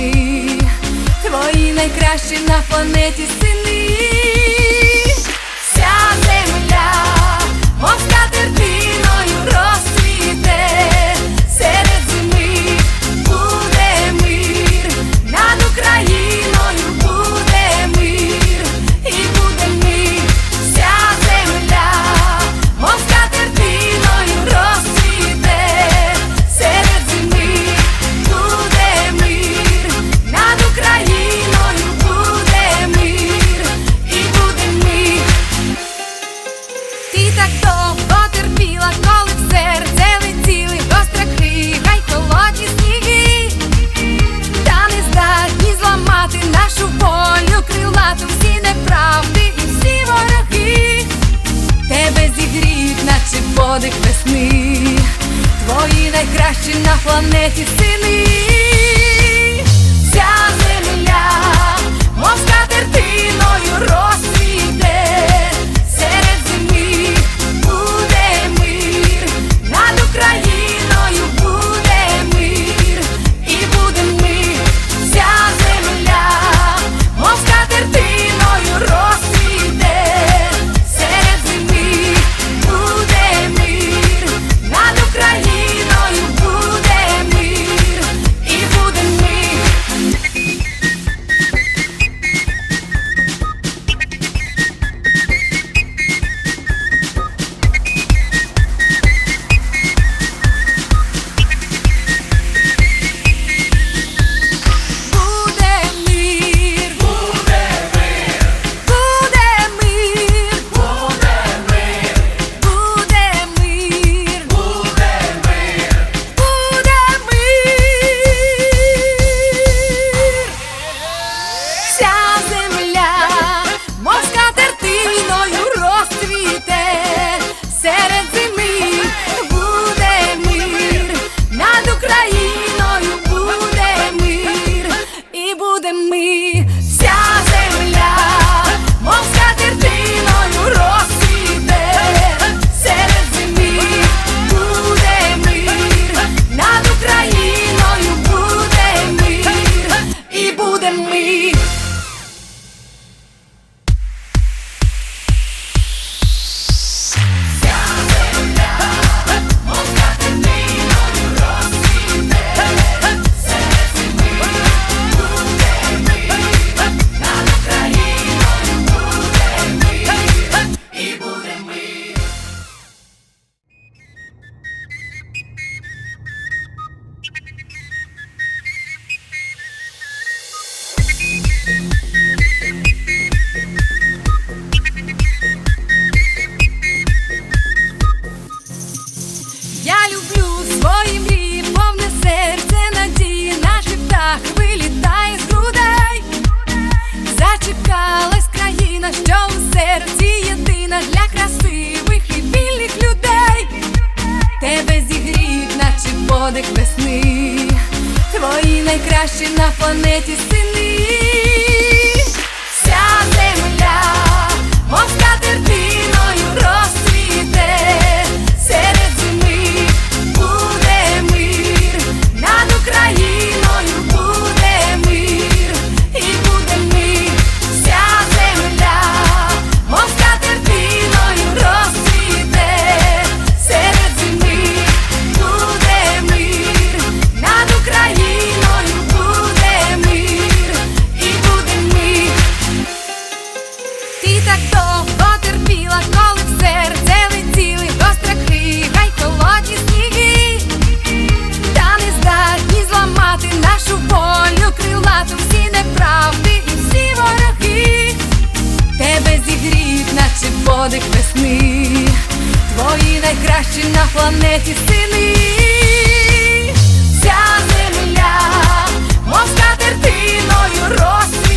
ти, твої найкращі на планеті сини, вся земля, мов скатертина матом всі неправди і всі вороги, тебе зігріють, наче подих весни, твої найкращі на планеті сини. вся земля мов скатертиною рот. подих весни, твої найкращі на планеті сини, вся земля. подих весни, твої найкращі на планеті сини, ця земля, мов скатертиною росте.